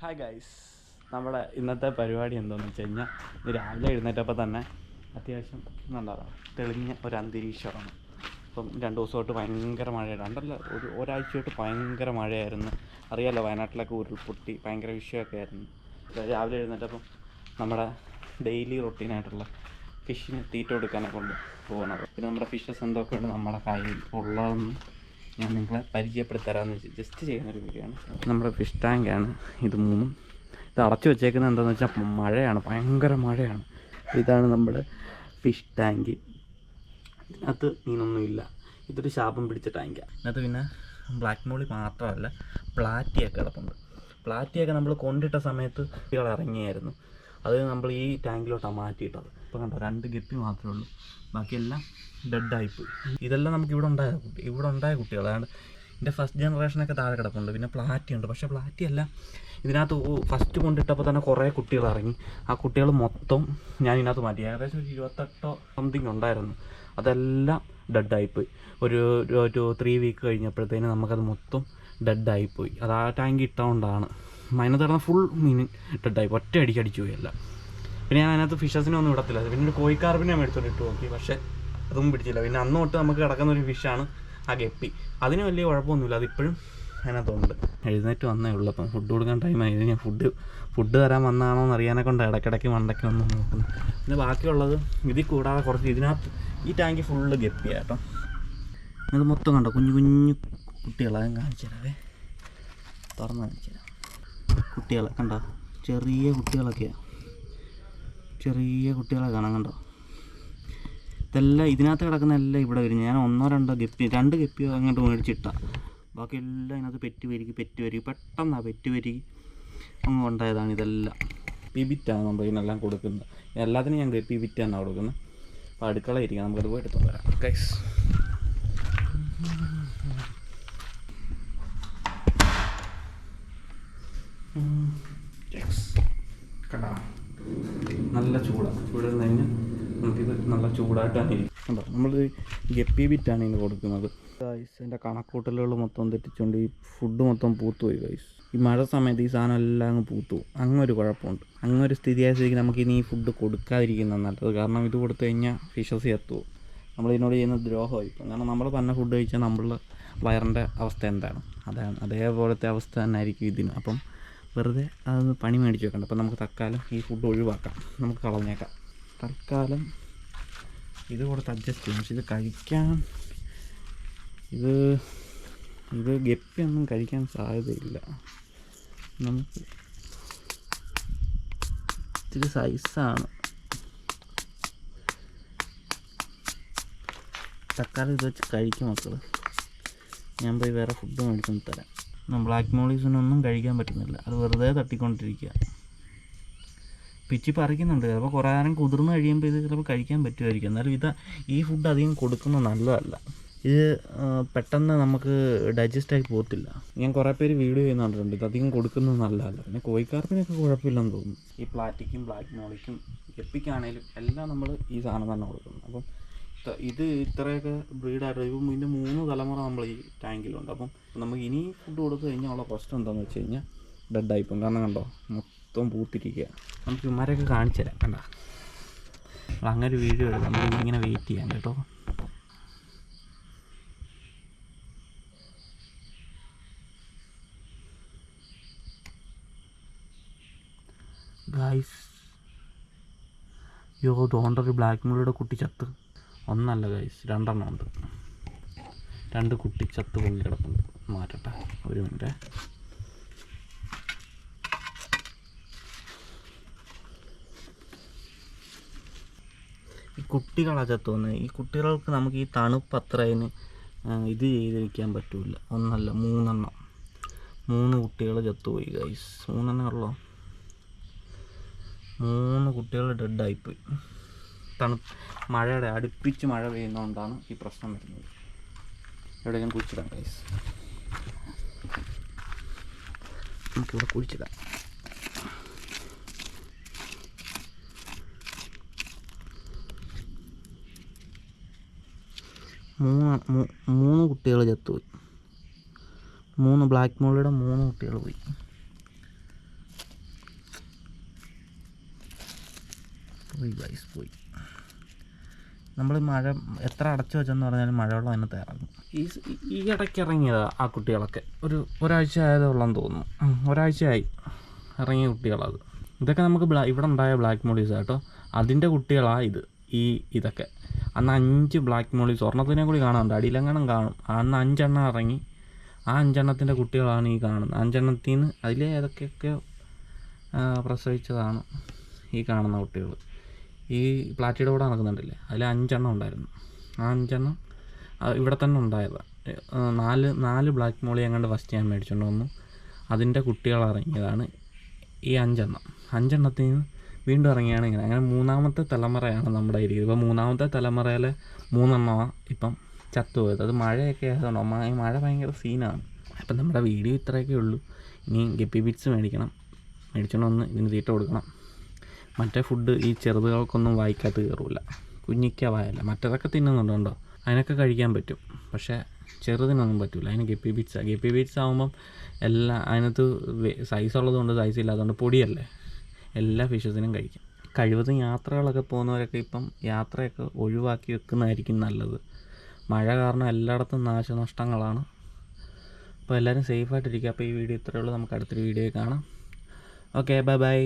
Hi guys നമ്മുടെ ഇന്നത്തെ പരിപാടി എന്താണെന്ന് വെച്ച് കഴിഞ്ഞാൽ രാവിലെ എഴുന്നേറ്റപ്പോൾ തന്നെ അത്യാവശ്യം എന്താ തെളിഞ്ഞ ഒരു അന്തരീക്ഷമാണ്. ഇപ്പം രണ്ട് ദിവസമായിട്ട് ഭയങ്കര മഴയാണ്. രണ്ടല്ല ഒരു ഒരാഴ്ചയായിട്ട് ഭയങ്കര മഴയായിരുന്നു. അറിയാലോ വയനാട്ടിലൊക്കെ ഉരുൾപൊട്ടി ഭയങ്കര വിഷയമൊക്കെ ആയിരുന്നു. രാവിലെ എഴുന്നേറ്റപ്പം നമ്മുടെ ഡെയിലി റൊട്ടീനായിട്ടുള്ള ഫിഷിന് തീറ്റ കൊടുക്കാനെ കൊണ്ട് പോകുന്നത് പിന്നെ നമ്മുടെ ഫിഷസ് എന്തൊക്കെയുണ്ട് നമ്മുടെ കയ്യിൽ ഉള്ളതെന്ന് ഞാൻ നിങ്ങളെ പരിചയപ്പെടുത്തരാമെന്ന് വെച്ച് ജസ്റ്റ് ചെയ്യുന്നൊരു വീഡിയോ ആണ്. നമ്മുടെ ഫിഷ് ടാങ്കാണ് ഇത് മൂന്നും. ഇത് അടച്ചു വെച്ചേക്കുന്നത് എന്താണെന്ന് വെച്ചാൽ മഴയാണ് ഭയങ്കര മഴയാണ്. ഇതാണ് നമ്മുടെ ഫിഷ് ടാങ്ക് ഇതിനകത്ത് മീനൊന്നുമില്ല ഇതൊരു ശാപം പിടിച്ച ടാങ്കാണ് ഇതിനകത്ത് പിന്നെ ബ്ലാക്ക് മോളി മാത്രമല്ല പ്ലാറ്റിയൊക്കെ കിടപ്പുണ്ട്. പ്ലാറ്റിയൊക്കെ നമ്മൾ കൊണ്ടിട്ട സമയത്ത് ഇറങ്ങിയായിരുന്നു. അത് നമ്മൾ ഈ ടാങ്കിലോട്ടാണ് മാറ്റിയിട്ടത്. ഇപ്പോൾ കണ്ടോ രണ്ട് ഗപ്പി മാത്രമേ ഉള്ളൂ. ബാക്കിയെല്ലാം ഡെഡായിപ്പോയി ഇതെല്ലാം നമുക്ക് ഇവിടെ ഉണ്ടായ കുട്ടി ഇവിടെ ഉണ്ടായ കുട്ടികൾ അതാണ് ഇതിന്റെ ഫസ്റ്റ് ജനറേഷനൊക്കെ താഴെ കിടപ്പുണ്ട്. പിന്നെ പ്ലാറ്റി ഉണ്ട്. പക്ഷേ പ്ലാറ്റി അല്ല. ഇതിനകത്ത് ഫസ്റ്റ് കൊണ്ടിട്ടപ്പോൾ തന്നെ കുറേ കുട്ടികൾ ഇറങ്ങി. ആ കുട്ടികൾ മൊത്തം ഞാൻ ഇതിനകത്ത് മാറ്റി. ഏകദേശം ഒരു ഇരുപത്തെട്ടോ സംതിങ് ഉണ്ടായിരുന്നു. അതെല്ലാം ഡെഡായിപ്പോയി ഒരു ഒരു ത്രീ വീക്ക് കഴിഞ്ഞപ്പോഴത്തേന് നമുക്കത് മൊത്തം ഡെഡായിപ്പോയി അത് ആ ടാങ്ക് ഇട്ടുകൊണ്ടാണ് അതിനകത്ത് കിടന്ന ഫുൾ മീൻ ഡെഡായി ഒറ്റ അടിക്ക് അടിച്ചു പോയല്ല പിന്നെ ഞാൻ അതിനകത്ത് ഫിഷസിനെ ഒന്നും ഇടത്തില്ല പിന്നെ ഒരു കോഴിക്കാർപ്പിനെ മേടിച്ചോണ്ട് ഇട്ട് നോക്കി. പക്ഷേ അതും പിടിച്ചില്ല. പിന്നെ അന്ന് തൊട്ട് നമുക്ക് കിടക്കുന്ന ഒരു ഫിഷാണ് ആ ഗപ്പി. അതിന് വലിയ കുഴപ്പമൊന്നുമില്ല. അതിപ്പോഴും അതിനകത്തുണ്ട്. എഴുന്നേറ്റ് വന്നേ ഉള്ളൂ. അപ്പം ഫുഡ് കൊടുക്കാൻ ടൈമായി ഞാൻ ഫുഡ് ഫുഡ് തരാൻ വന്നാണോ എന്ന് അറിയാനെ കൊണ്ട് ഇടയ്ക്കിടയ്ക്ക് മണ്ടയ്ക്ക് വന്ന് നോക്കുന്നു പിന്നെ ബാക്കിയുള്ളത് ഇതിൽ കൂടാതെ കുറച്ച് ഇതിനകത്ത് ഈ ടാങ്ക് ഫുള്ള് ഗപ്പിയാണ് കേട്ടോ. ഇത് മൊത്തം കണ്ടോ? കുഞ്ഞു കുഞ്ഞു കുട്ടികളെ കാണിച്ചു തരാവേ തുറന്ന് കാണിച്ചു തരാം കുട്ടികളെ കണ്ടോ? ചെറിയ കുട്ടികളൊക്കെയാണ് ചെറിയ കുട്ടികളെ കാണാൻ കണ്ടോ? ഇതെല്ലാം ഇതിനകത്ത് കിടക്കുന്ന എല്ലാം ഇവിടെ വരും. ഞാൻ ഒന്നോ രണ്ടോ ഗപ്പി രണ്ട് ഗപ്പിയോ അങ്ങോട്ട് മേടിച്ചിട്ട. ബാക്കി എല്ലാം ഇതിനകത്ത് പെറ്റ് വരിക പെറ്റ് വരിക. പെട്ടെന്നാണ് പെറ്റ് വരിക. അങ്ങ് ഉണ്ടായതാണ് ഇതെല്ലാം. പിബിറ്റാണ് നമ്മൾ ഇതിനെല്ലാം കൊടുക്കുന്നത്. എല്ലാത്തിനും ഞാൻ ഗപ്പി ബിറ്റാണ് കൊടുക്കുന്നത്. അപ്പോൾ അടുക്കള ഇരിക്കാം. നമുക്കത് പോയി എടുത്തു വരാം. കണ്ടാ? നല്ല ചൂടാണ് ചൂട് കഴിഞ്ഞാൽ നമുക്കിത് നല്ല ചൂടായിട്ടാണ് ഇരിക്കും കണ്ടോ? നമ്മൾ ഗപ്പി ബിറ്റാണ് ഇതിന് കൊടുക്കുന്നത്. ഗൈസ് എന്റെ കണക്കൂട്ടലുകൾ മൊത്തം തെറ്റിച്ചുകൊണ്ട് ഈ ഫുഡ് മൊത്തം പൂത്തുപോയി ഗൈസ് ഈ മഴ സമയത്ത് ഈ സാധനം എല്ലാം അങ്ങ് പൂത്തു അങ്ങൊരു കുഴപ്പമുണ്ട്. അങ്ങൊരു സ്ഥിതിയായ സ്ഥിതിക്ക് നമുക്ക് ഇനി ഈ ഫുഡ് കൊടുക്കാതിരിക്കുന്നത് നല്ലത്. കാരണം ഇത് കൊടുത്തു കഴിഞ്ഞാൽ ഫിഷസ് എത്തുമോ നമ്മൾ ഇതിനോട് ചെയ്യുന്ന ദ്രോഹമായി. ഇപ്പം കാരണം നമ്മൾ തന്നെ ഫുഡ് കഴിച്ചാൽ നമ്മളുടെ വയറിന്റെ അവസ്ഥ എന്താണ്? അതാണ്. അതേപോലത്തെ അവസ്ഥ തന്നെ ആയിരിക്കും ഇതിന്. അപ്പം വെറുതെ അതൊന്ന് പണി മേടിച്ച് വെക്കണ്ട. അപ്പം നമുക്ക് തൽക്കാലം ഈ ഫുഡ് ഒഴിവാക്കാം. നമുക്ക് കളഞ്ഞേക്കാം. തൽക്കാലം ഇത് കൊടുത്ത് അഡ്ജസ്റ്റ് ചെയ്യും പക്ഷെ ഇത് കഴിക്കാൻ ഇത് ഇത് ഗപ്പിയൊന്നും കഴിക്കാൻ സാധ്യതയില്ല. നമുക്ക് ഇത്തിരി സൈസാണ് തക്കാളി ഇത് വെച്ച് കഴിക്കും മക്കൾ ഞാൻ പോയി വേറെ ഫുഡ് മേടിച്ചൊന്ന് തരാം. ബ്ലാക്ക് മോളീസിനൊന്നും കഴിക്കാൻ പറ്റുന്നില്ല. അത് വെറുതെ തട്ടിക്കൊണ്ടിരിക്കുക. പിച്ചി പറിക്കുന്നുണ്ട്. ചിലപ്പോൾ കുറേ നേരം കുതിർന്ന് കഴിയുമ്പോൾ ഇത് ചിലപ്പോൾ കഴിക്കാൻ പറ്റുമായിരിക്കും. എന്നാലും ഇത് ഈ ഫുഡ് അധികം കൊടുക്കുന്നത് നല്ലതല്ല. ഇത് പെട്ടെന്ന് നമുക്ക് ഡൈജസ്റ്റ് ആയി പോകത്തില്ല. ഞാൻ കുറേ പേര് വീഡിയോ ചെയ്യുന്ന കണ്ടിട്ടുണ്ട്. ഇത് അധികം കൊടുക്കുന്നത് നല്ലതല്ല. പിന്നെ കോഴിക്കാർപ്പിനൊക്കെ കുഴപ്പമില്ലെന്ന് തോന്നുന്നു. ഈ പ്ലാറ്റിക്കും ബ്ലാക്ക് മോളിക്കും എപ്പിക്കാണേലും എല്ലാം നമ്മൾ ഈ സാധനം തന്നെ കൊടുക്കുന്നു. അപ്പം ഇത് ഇത്രയൊക്കെ ബ്രീഡായിട്ട് ഇപ്പം ഇതിന്റെ മൂന്ന് തലമുറ നമ്മൾ ഈ ടാങ്കിലുണ്ട്. അപ്പം നമുക്ക് ഇനി ഫുഡ് കൊടുത്തു കഴിഞ്ഞാൽ ഉള്ള പ്രശ്നം എന്താണെന്ന് വെച്ച് കഴിഞ്ഞാൽ ഡെഡായിപ്പം കാരണം കണ്ടോ? മൊത്തം പൂത്തിരിക്കുക നമുക്ക് ഇമാരൊക്കെ കാണിച്ചു തരാം. കണ്ട? അങ്ങനെ ഒരു വീഡിയോ എടുക്കാം. നമുക്ക് ഇങ്ങനെ വെയിറ്റ് ചെയ്യാം കേട്ടോ. ഗായ്സ് യോ തോണ്ടൊരു ബ്ലാക്ക് മുള്ളിയുടെ കുട്ടി ചത്ത്. ഒന്നല്ല ഗൈസ് രണ്ടെണ്ണം ഉണ്ട്. രണ്ട് കുട്ടി ചത്ത് പൊങ്ങി കിടപ്പുണ്ട്. മാറ്റട്ടെ ഒരു മിനിറ്റ്. ഈ കുട്ടികളാ ചത്തുവന്ന് ഈ കുട്ടികൾക്ക് നമുക്ക് ഈ തണുപ്പ് അത്ര അതിന് ഇത് ചെയ്തിരിക്കാൻ പറ്റില്ല ഒന്നല്ല മൂന്നെണ്ണം. മൂന്ന് കുട്ടികൾ ചത്തുപോയി ഗൈസ് മൂന്നെണ്ണേ ഉള്ളോ? മൂന്ന് കുട്ടികൾ ഡെഡായിപ്പോയി തണു മഴയുടെ അടുപ്പിച്ച് മഴ പെയ്യുന്നതുകൊണ്ടാണ് ഈ പ്രശ്നം വരുന്നത്. ഇവിടെ ഞാൻ കുഴിച്ചിടാം ഗൈസ് നമുക്കിവിടെ കുഴിച്ചിടാം. മൂന്ന് മൂന്ന് കുട്ടികൾ ചത്തുപോയി. മൂന്ന് ബ്ലാക്ക് മോളിയുടെ മൂന്ന് കുട്ടികൾ പോയി. പോയി ഗൈസ് പോയി. നമ്മൾ മഴ എത്ര അടച്ചു വെച്ചെന്ന് പറഞ്ഞാലും മഴവെള്ളം അതിനകത്ത് ഇറങ്ങും. ഈ ഈ ഇടയ്ക്ക് ഇറങ്ങിയതാ ആ കുട്ടികളൊക്കെ ഒരു ഒരാഴ്ച ആയതേ ഉള്ളെന്ന് തോന്നുന്നു ഒരാഴ്ചയായി ഇറങ്ങിയ കുട്ടികളത്. ഇതൊക്കെ നമുക്ക് ബ്ലാ ഇവിടെ ഉണ്ടായ ബ്ലാക്ക് മോളീസ് കേട്ടോ. അതിന്റെ കുട്ടികളാണ് ഇത് ഈ ഇതൊക്കെ. അന്ന് അഞ്ച് ബ്ലാക്ക് മോളീസ് ഒരെണ്ണത്തിനെ കൂടി കാണാറുണ്ട് അടിയിലെങ്ങാനും കാണും. അന്ന് അഞ്ചെണ്ണം ഇറങ്ങി. ആ അഞ്ചെണ്ണത്തിന്റെ കുട്ടികളാണ് ഈ കാണുന്നത്. അഞ്ചെണ്ണത്തിൽ നിന്ന് അതിലെ ഏതൊക്കെയൊക്കെ പ്രസവിച്ചതാണ് ഈ കാണുന്ന കുട്ടികൾ ഈ പ്ലാറ്റിയുടെ കൂടെ നടക്കുന്നുണ്ടല്ലേ? അതിൽ അഞ്ചെണ്ണം ഉണ്ടായിരുന്നു. ആ അഞ്ചെണ്ണം ഇവിടെ തന്നെ ഉണ്ടായത്. നാല് നാല് ബ്ലാക്ക് മോളി എങ്ങാണ്ട് ഫസ്റ്റ് ഞാൻ മേടിച്ചുകൊണ്ട് വന്നു. അതിന്റെ കുട്ടികൾ ഇറങ്ങിയതാണ് ഈ അഞ്ചെണ്ണം. അഞ്ചെണ്ണത്തിൽ നിന്ന് വീണ്ടും ഇറങ്ങിയാണ് ഇങ്ങനെ. അങ്ങനെ മൂന്നാമത്തെ തലമുറയാണ് നമ്മുടെ ഇരിക്കുന്നത് ഇപ്പോൾ മൂന്നാമത്തെ തലമുറയിലെ മൂന്നെണ്ണമാണ് ഇപ്പം ചത്തുപോയത്. അത് മഴയൊക്കെ ആയതുകൊണ്ട് ഈ മഴ ഭയങ്കര സീനാണ്. അപ്പം നമ്മുടെ വീഡിയോ ഇത്രയൊക്കെ ഉള്ളൂ. ഇനി ഗപ്പി ബിറ്റ്സ് മേടിക്കണം. മേടിച്ചോണ്ട് വന്ന് ഇതിന് തീറ്റ കൊടുക്കണം. മറ്റേ ഫുഡ് ഈ ചെറുതുകൾക്കൊന്നും വായിക്കാത്ത കയറൂല. കുഞ്ഞിക്ക വായല്ല. മറ്റേതൊക്കെ തിന്നുന്നുണ്ടോ? അതിനൊക്കെ കഴിക്കാൻ പറ്റും. പക്ഷേ ചെറുതിനൊന്നും പറ്റില്ല അതിന് ഗപ്പി ബീറ്റ്സ് ഗപ്പി ബീറ്റ്സ് ആകുമ്പം എല്ലാ അതിനകത്ത് സൈസ് ഉള്ളതുകൊണ്ട് സൈസ് ഇല്ലാത്തതുകൊണ്ട് പൊടിയല്ലേ? എല്ലാ ഫിഷസിനും കഴിക്കാം. കഴിവതും യാത്രകളൊക്കെ പോകുന്നവരൊക്കെ ഇപ്പം യാത്രയൊക്കെ ഒഴിവാക്കി വെക്കുന്നതായിരിക്കും നല്ലത്. മഴ കാരണം എല്ലായിടത്തും നാശനഷ്ടങ്ങളാണ്. അപ്പോൾ എല്ലാവരും സേഫായിട്ടിരിക്കുക അപ്പോൾ ഈ വീഡിയോ ഇത്രയേ ഉള്ളൂ. നമുക്ക് അടുത്തൊരു വീഡിയോ കാണാം. Okay bye bye